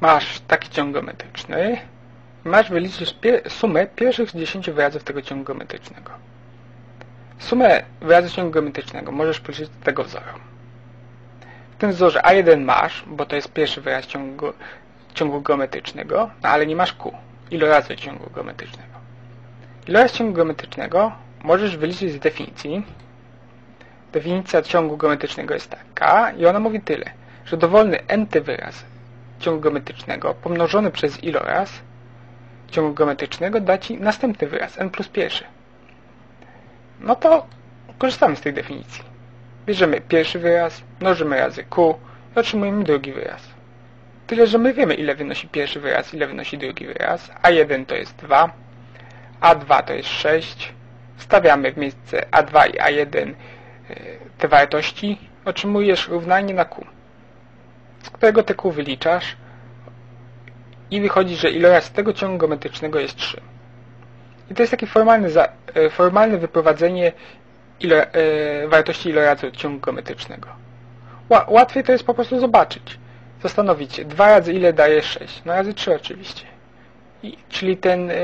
masz taki ciąg geometryczny i masz wyliczyć sumę pierwszych 10 wyrazów tego ciągu geometrycznego. Sumę wyrazów ciągu geometrycznego możesz policzyć do tego wzoru. W tym wzorze A1 masz, bo to jest pierwszy wyraz ciągu, ciągu geometrycznego, no ale nie masz Q, ilorazy ciągu geometrycznego. Iloraz ciągu geometrycznego możesz wyliczyć z definicji. Definicja ciągu geometrycznego jest taka i ona mówi tyle, że dowolny nty wyraz ciągu geometrycznego pomnożony przez iloraz ciągu geometrycznego da Ci następny wyraz, n plus pierwszy. No to korzystamy z tej definicji. Bierzemy pierwszy wyraz, mnożymy razy q i otrzymujemy drugi wyraz. Tyle, że my wiemy, ile wynosi pierwszy wyraz, ile wynosi drugi wyraz. A1 to jest 2, A2 to jest 6. Wstawiamy w miejsce A2 i A1 te wartości. Otrzymujesz równanie na Q, z którego Q wyliczasz i wychodzi, że iloraz tego ciągu geometrycznego jest 3. I to jest takie formalne, za, formalne wyprowadzenie ilo, e, wartości ilorazu ciągu geometrycznego. Ła, łatwiej to jest po prostu zobaczyć. Zastanowić się, 2 razy ile daje 6? No razy 3 oczywiście. I, czyli ten e,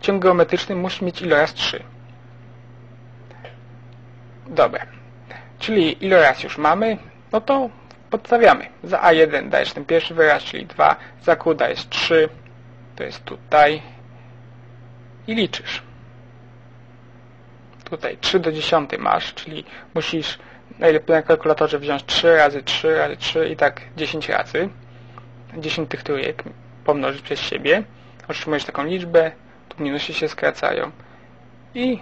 ciąg geometryczny musi mieć iloraz 3. Dobra. Czyli iloraz już mamy, no to podstawiamy. Za A1 dajesz ten pierwszy wyraz, czyli 2, za Q dajesz 3, to jest tutaj i liczysz. Tutaj 3 do 10 masz, czyli musisz najlepiej na kalkulatorze wziąć 3 razy 3 razy 3 i tak 10 razy. 10 tych trójek pomnożyć przez siebie. Otrzymujesz taką liczbę, tu minusy się skracają i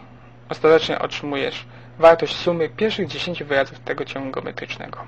ostatecznie otrzymujesz wartość sumy pierwszych 10 wyrazów tego ciągu geometrycznego.